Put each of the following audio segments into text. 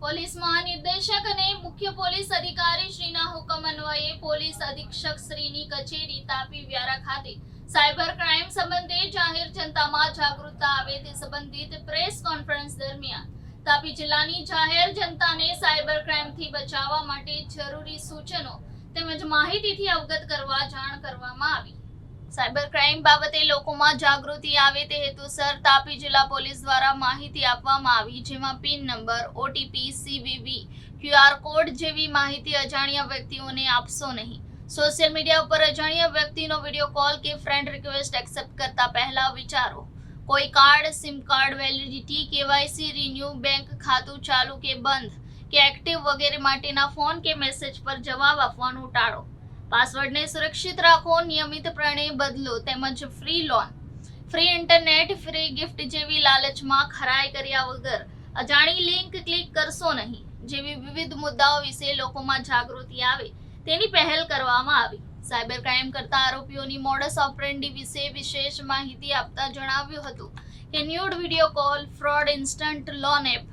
Police મહાનિર્દેશક અને મુખ્ય પોલીસ અધિકારી શ્રીના હુકમ અન્વયે પોલીસ અધિક્ષક શ્રીની કચેરી તાપી વ્યારા ખાતે સાયબર ક્રાઇમ સંબંધે જાહેર જનતામાં જાગૃતતા આવે તે સંબંધિત પ્રેસ કોન્ફરન્સ દરમિયાન તાપી જિલ્લાની જાહેર જનતાને સાયબર ક્રાઇમથી બચાવવા માટે જરૂરી સૂચનો તેમજ માહિતીથી અવગત કરવા જાણ કરવામાં આવી. સાયબર ક્રાઇમ બાબતે લોકોમાં જાગૃતિ આવે તે હેતુસર તાપી જિલ્લા પોલીસ દ્વારા માહિતી આપવામાં આવી, જેમાં PIN number OTP CVV QR code જેવી માહિતી અજાણ્યા વ્યક્તિઓને આપશો નહીં. સોશિયલ મીડિયા ઉપર અજાણ્યા વ્યક્તિનો વીડિયો કોલ કે ફ્રેન્ડ રિક્વેસ્ટ એક્સેપ્ટ કરતા પહેલા વિચારો. કોઈ card, SIM card, validity, KYC, renew bank ખાતું ચાલુ કે બંધ, કે એક્ટિવ વગેરે માટેના ફોન કે મેસેજ પર જવાબ આપવાનું ટાળો. પાસવર્ડને સુરક્ષિત રાખો નિયમિતપણે બદલો, તેમજ free loan free internet free gift જેવી લાલચમાં ખરાઈ કર્યા વગર અજાણી લિંક ક્લિક કરશો નહીં. જેવી વિવિધ મુદ્દાઓ વિશે લોકોમાં જાગૃતિ આવે, તેની પહેલ કરવામાં આવી. સાયબર ક્રાઇમ કરતા આરોપીઓની મોડસ ઓપરેન્ડી વિશે વિશેષ માહિતી આપતા જણાવ્યું હતું કે nude video call fraud instant loan app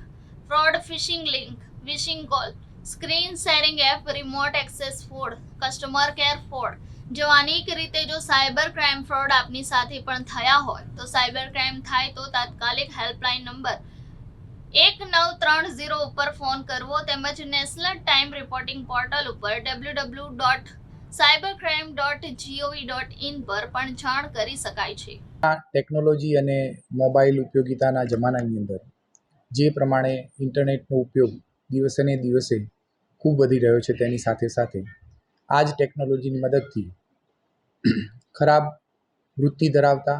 fraud phishing link vishing call screen sharing app remote access fraud, customer care fraud. જો અનેક રીતે જો સાયબર ક્રાઇમ ફ્રોડ આપની સાથે પણ થયા હોય, તો સાયબર ક્રાઇમ થાય તો તાત્કાલિક હેલ્પલાઇન નંબર એક નવ ત્રણ ઝીરો ઉપર ફોન કરવો તેમજ નેશનલ ટાઈમ રિપોર્ટિંગ પોર્ટલ ઉપર W W dot cyber crime dot GOV dot in પર પણ જાણ કરી શકાય છે. ટેકનોલોજી અને મોબાઈલ ઉપયોગિતાના જમાનાની અંદર જે પ્રમાણે ઇન્ટરનેટનો ઉપયોગ દિવસે ને દિવસે ખૂબ વધી રહ્યો છે તેની સાથે સાથે આ જ ટેકનોલોજીની મદદથી ખરાબ વૃત્તિ ધરાવતા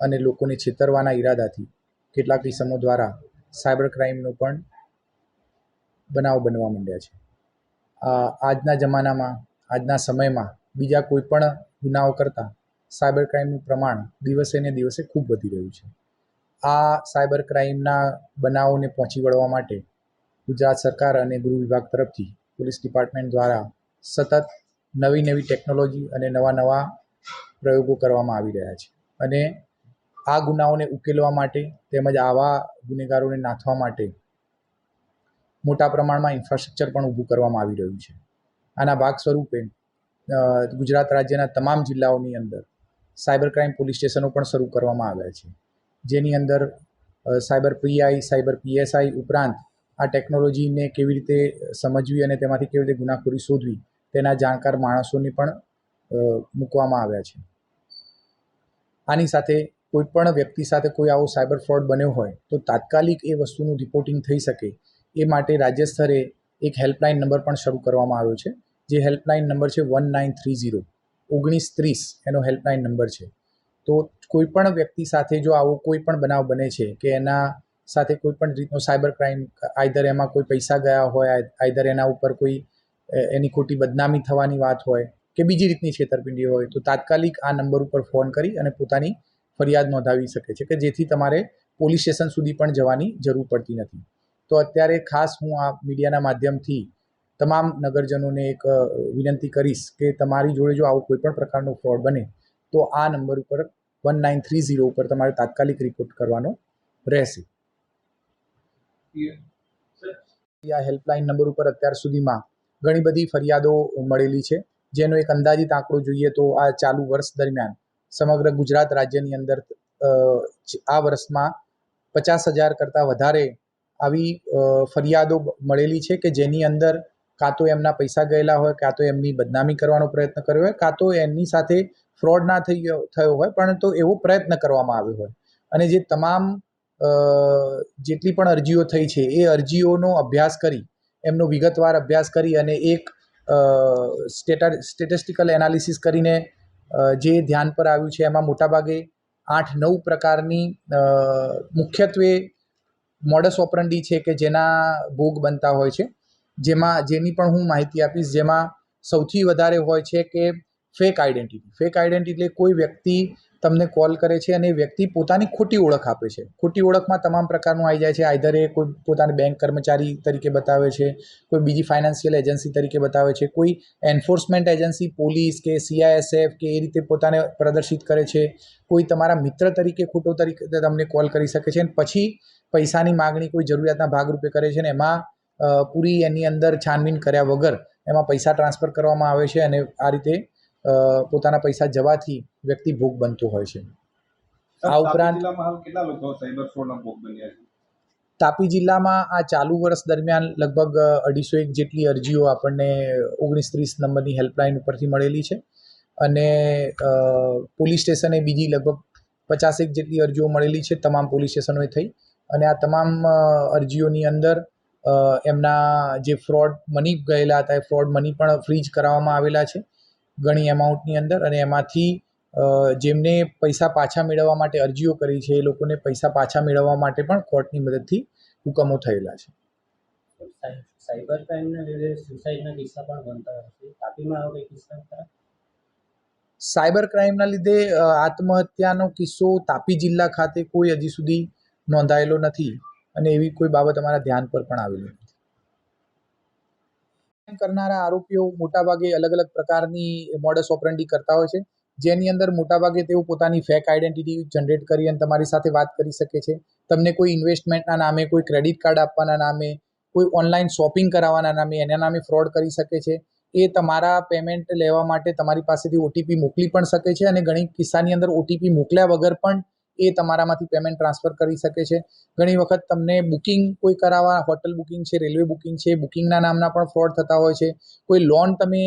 અને લોકોને છેતરવાના ઈરાદાથી કેટલાક ઇસમો દ્વારા સાયબર ક્રાઇમનો પણ બનાવ બનવા માંડ્યા છે. આજના જમાનામાં, આજના સમયમાં બીજા કોઈ પણ ગુનાઓ કરતાં સાયબર ક્રાઇમનું પ્રમાણ દિવસે ને દિવસે ખૂબ વધી રહ્યું છે. આ સાયબર ક્રાઇમના બનાવોને પહોંચી વળવા માટે ગુજરાત સરકાર અને ગૃહ વિભાગ તરફથી પોલીસ ડિપાર્ટમેન્ટ દ્વારા સતત નવી નવી ટેકનોલોજી અને નવા નવા પ્રયોગો કરવામાં આવી રહ્યા છે. અને આ ગુનાઓને ઉકેલવા માટે તેમજ આવા ગુનેગારોને નાથવા માટે મોટા પ્રમાણમાં ઇન્ફ્રાસ્ટ્રક્ચર પણ ઊભું કરવામાં આવી રહ્યું છે. આના ભાગ સ્વરૂપે ગુજરાત રાજ્યના તમામ જિલ્લાઓની અંદર સાયબર ક્રાઇમ પોલીસ સ્ટેશનો પણ શરૂ કરવામાં આવ્યા છે. જેની અંદર સાયબર પીઆઈ, સાયબર પીએસઆઈ ઉપરાંત આ ટેકનોલોજીને કેવી રીતે સમજવી અને તેમાંથી કેવી રીતે ગુનાખોરી શોધવી, તેના જાણકાર માણસોની પણ મૂકવામાં આવ્યા છે. આની સાથે કોઈ પણ વ્યક્તિ સાથે કોઈ આવો સાયબર ફ્રોડ બન્યો હોય, તો તાત્કાલિક એ વસ્તુનું રિપોર્ટિંગ થઈ શકે. એ માટે રાજ્ય સ્તરે એક હેલ્પલાઇન નંબર પણ શરૂ કરવામાં આવ્યો છે, જે હેલ્પલાઇન નંબર છે વન નાઇન થ્રી ઝીરો ઓગણીસ ત્રીસ એનો હેલ્પલાઇન નંબર છે. તો કોઈ પણ વ્યક્તિ સાથે જો આવો કોઈ પણ બનાવ બને છે કે એના સાથે કોઈ પણ રીતનો સાયબર ક્રાઇમ, આઈધર એમાં કોઈ પૈસા ગયા હોય આઈધર એના ઉપર કોઈ એની ખોટી બદનામી થવાની વાત હોય કે બીજી રીતની છેતરપિંડી હોય, તો તાત્કાલિક આ નંબર ઉપર ફોન કરી અને પોતાની ફરિયાદ નોંધાવી શકે છે કે જેથી તમારે પોલીસ સ્ટેશન સુધી પણ જવાની જરૂર પડતી નથી. તો અત્યારે ખાસ હું આ મીડિયાના માધ્યમથી તમામ નગરજનોને એક વિનંતી કરીશ કે તમારી જોડે જો આવો કોઈ પણ પ્રકારનો ફ્રોડ બને, તો આ નંબર ઉપર વન નાઇન થ્રી ઝીરો ઉપર તમારે તાત્કાલિક રિપોર્ટ કરવાનો રહેશે. આ હેલ્પલાઇન નંબર ઉપર અત્યાર સુધીમાં ઘણી બધી ફરિયાદો મળેલી છે. જેનો એક અંદાજિત આંકડો જોઈએ તો આ ચાલુ વર્ષ દરમિયાન સમગ્ર ગુજરાત રાજ્યની અંદર આ વર્ષમાં પચાસ હજાર કરતાં વધારે આવી ફરિયાદો મળેલી છે કે જેની અંદર કાં તો એમના પૈસા ગયેલા હોય, કાં તો એમની બદનામી કરવાનો પ્રયત્ન કર્યો હોય, કાં તો એમની સાથે ફ્રોડ ના થઈ ગયો થયો હોય પરંતુ એવો પ્રયત્ન કરવામાં આવ્યો હોય. અને જે તમામ જેટલી પણ અરજીઓ થઈ છે, એ અરજીઓનો અભ્યાસ કરી, એમનો વિગતવાર અભ્યાસ કરી અને એક સ્ટેટા, સ્ટેટિસ્ટિકલ એનાલિસિસ કરીને જે ધ્યાન પર આવ્યું છે એમાં મોટાભાગે આઠ, નવ પ્રકારની મુખ્યત્વે મોડસ ઓપરંડી છે કે જેના ભોગ બનતા હોય છે. જેમાં, જેની પણ હું માહિતી આપીશ, જેમાં સૌથી વધારે હોય છે કે ફેક આઇડેન્ટિટી ફેક આઇડેન્ટિટી એટલે કોઈ વ્યક્તિ તમને કોલ કરે છે અને એ વ્યક્તિ પોતાની ખોટી ઓળખ આપે છે. ખોટી ઓળખમાં તમામ પ્રકારનું આવી જાય છે. આઈધર એ કોઈ પોતાને બેંક કર્મચારી તરીકે બતાવે છે, કોઈ બીજી ફાઇનાન્શિયલ એજન્સી તરીકે બતાવે છે, કોઈ એન્ફોર્સમેન્ટ એજન્સી, પોલીસ કે સીઆઈએસએફ કે એ રીતે પોતાને પ્રદર્શિત કરે છે, કોઈ તમારા મિત્ર તરીકે ખોટો તરીકે તમને કોલ કરી શકે છે અને પછી પૈસાની માગણી કોઈ જરૂરિયાતના ભાગરૂપે કરે છે ને એમાં પૂરી એની અંદર છાનબીન કર્યા વગર એમાં પૈસા ટ્રાન્સફર કરવામાં આવે છે અને આ રીતે પોતાના પૈસા જવાથી વ્યક્તિ ભોગ બનતો હોય છે. આ ઉપરાંત- કેટલા લોકો સાયબર ફ્રોડના ભોગ બન્યા છે? તાપી જિલ્લામાં આ ચાલુ વર્ષ દરમિયાન લગભગ અઢીસો એક જેટલી અરજીઓ આપણને ઓગણીસ ત્રીસ નંબરની હેલ્પલાઇન ઉપરથી મળેલી છે. અને પોલીસ સ્ટેશને બીજી લગભગ પચાસેક જેટલી અરજીઓ મળેલી છે. તમામ પોલીસ સ્ટેશનોએ થઈ. અને આ તમામ અરજીઓની અંદર એમના જે ફ્રોડ મની ગયેલા હતા એ ફ્રોડ મની પણ ફ્રીજ કરાવવામાં આવેલા છે. ઘણી એમાઉન્ટની અંદર અને એમાંથી જેમને પૈસા પાછા મેળવવા માટે અરજીઓ કરી છે એ લોકોને પૈસા પાછા મેળવવા માટે પણ કોર્ટની મદદથી હુકમો થયેલા છે. સાયબર ક્રાઇમના લીધે સુસાઇડના કિસ્સા પણ બનતા હોય તાપીમાં આવો કંઈ કિસ્સા સાયબર ક્રાઇમના લીધે આત્મહત્યાનો કિસ્સો તાપી જિલ્લા ખાતે કોઈ હજી સુધી નોંધાયેલો નથી અને એવી કોઈ બાબત અમારા ધ્યાન પર પણ આવેલી નથી. કરનારા આરોપીઓ મોટાભાગે અલગ અલગ પ્રકારની મોડસ ઓપરેન્ડી કરતા હોય છે. જેની અંદર મોટાભાગે તેઓ પોતાની ફેક આઈડેન્ટિટી જનરેટ કરી અને તમારી સાથે વાત કરી શકે છે. તમને કોઈ ઇન્વેસ્ટમેન્ટના નામે કોઈ ક્રેડિટ કાર્ડ આપવાના નામે, કોઈ ઓનલાઈન શોપિંગ કરાવવાના નામે એના નામે ફ્રોડ કરી શકે છે. એ તમારા પેમેન્ટ લેવા માટે તમારી પાસેથી ઓટીપી મોકલી પણ શકે છે અને ઘણી કિસ્સાની અંદર ઓટીપી મોકલ્યા વગર પણ એ તમારામાંથી પેમેન્ટ ટ્રાન્સફર કરી શકે છે. ઘણી વખત તમને બુકિંગ કોઈ કરાવવા હોટલ બુકિંગ છે રેલવે બુકિંગ છે બુકિંગના નામના પણ ફ્રોડ થતા હોય છે. કોઈ લોન તમે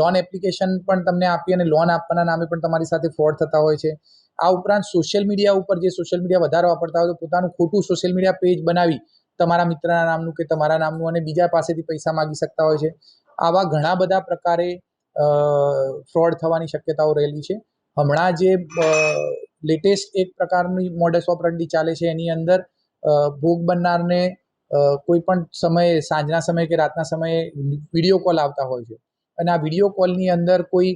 લોન એપ્લિકેશન પણ તમને આપી અને લોન આપવાના નામે પણ તમારી સાથે ફ્રોડ થતા હોય છે. આ ઉપરાંત સોશિયલ મીડિયા ઉપર જે સોશિયલ મીડિયા વધારે વાપરતા હોય તો પોતાનું ખોટું સોશિયલ મીડિયા પેજ બનાવી તમારા મિત્રના નામનું કે તમારા નામનું અને બીજા પાસેથી પૈસા માગી શકતા હોય છે. આવા ઘણા બધા પ્રકારે ફ્રોડ થવાની શક્યતાઓ રહેલી છે. હમણાં જે લેટેસ્ટ એક પ્રકારની મોડસ ઓપરન્ડી ચાલે છે. એની અંદર ભોગ બનનારને કોઈ પણ સમયે, સાંજના સમયે કે રાતના સમયે વીડિયો કોલ આવતા હોય છે. અને આ વીડિયો કોલની અંદર કોઈ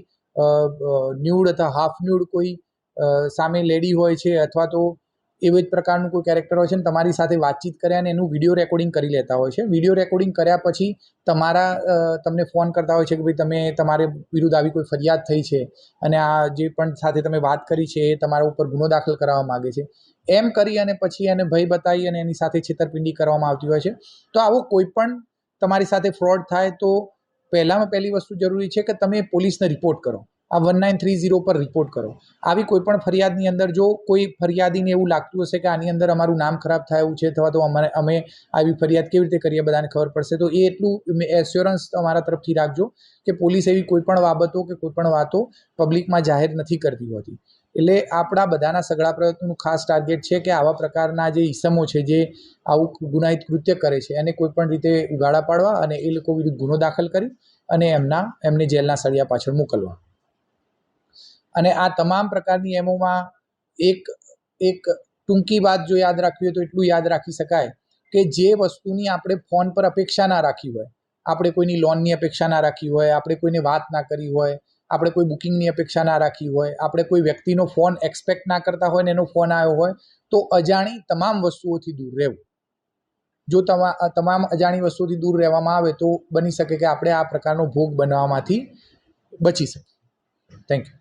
ન્યૂડ અથવા હાફ ન્યૂડ કોઈ સામે લેડી હોય છે અથવા તો એવી જ પ્રકારનું કોઈ કેરેક્ટર હોય છે ને તમારી સાથે વાતચીત કર્યા અને એનું વીડિયો રેકોર્ડિંગ કરી લેતા હોય છે. વીડિયો રેકોર્ડિંગ કર્યા પછી તમારા તમને ફોન કરતા હોય છે કે ભાઈ તમે તમારે વિરુદ્ધ આવી કોઈ ફરિયાદ થઈ છે અને આ જે પણ સાથે તમે વાત કરી છે એ તમારા ઉપર ગુનો દાખલ કરાવવા માગે છે. એમ કરી અને પછી એને ભય બતાવી અને એની સાથે છેતરપિંડી કરવામાં આવતી હોય છે. તો આવો કોઈ પણ તમારી સાથે ફ્રોડ થાય તો પહેલામાં પહેલી વસ્તુ જરૂરી છે કે તમે પોલીસને રિપોર્ટ કરો. આ વન નાઇન થ્રી ઝીરો પર રિપોર્ટ કરો. આવી કોઈ પણ ફરિયાદની અંદર જો કોઈ ફરિયાદીને એવું લાગતું હશે કે આની અંદર અમારું નામ ખરાબ થાય છે અથવા તો અમારે અમે આવી ફરિયાદ કેવી રીતે કરીએ બધાને ખબર પડશે, તો એ એટલું એશ્યોરન્સ અમારા તરફથી રાખજો કે પોલીસ એવી કોઈ પણ બાબતો કે કોઈ પણ વાતો પબ્લિકમાં જાહેર નથી કરતી હોતી. એટલે આપણા બધાના સગળા પ્રયત્નોનું ખાસ ટાર્ગેટ છે કે આવા પ્રકારના જે ઈસમો છે જે આવું ગુનાહિત કૃત્ય કરે છે, એને કોઈ પણ રીતે ઉગાડા પાડવા અને એ લોકો વિરુદ્ધ ગુનો દાખલ કરી અને એમના એમને જેલના સળિયા પાછળ મોકલવા. અને આ તમામ પ્રકારની એમોમાં એક એક ટૂંકી વાત જો યાદ રાખવી હોય તો એટલું યાદ રાખી શકાય કે જે વસ્તુની આપણે ફોન પર અપેક્ષા ના રાખી હોય, આપણે કોઈની લોનની અપેક્ષા ના રાખી હોય, આપણે કોઈને વાત ના કરી હોય, આપણે કોઈ બુકિંગની અપેક્ષા ના રાખી હોય, આપણે કોઈ વ્યક્તિનો ફોન એક્સપેક્ટ ના કરતા હોય ને એનો ફોન આવ્યો હોય, તો અજાણી તમામ વસ્તુઓથી દૂર રહેવું. જો તમા તમામ અજાણી વસ્તુઓથી દૂર રહેવામાં આવે તો બની શકે કે આપણે આ પ્રકારનો ભોગ બનાવવામાંથી બચી શકીએ. Thank you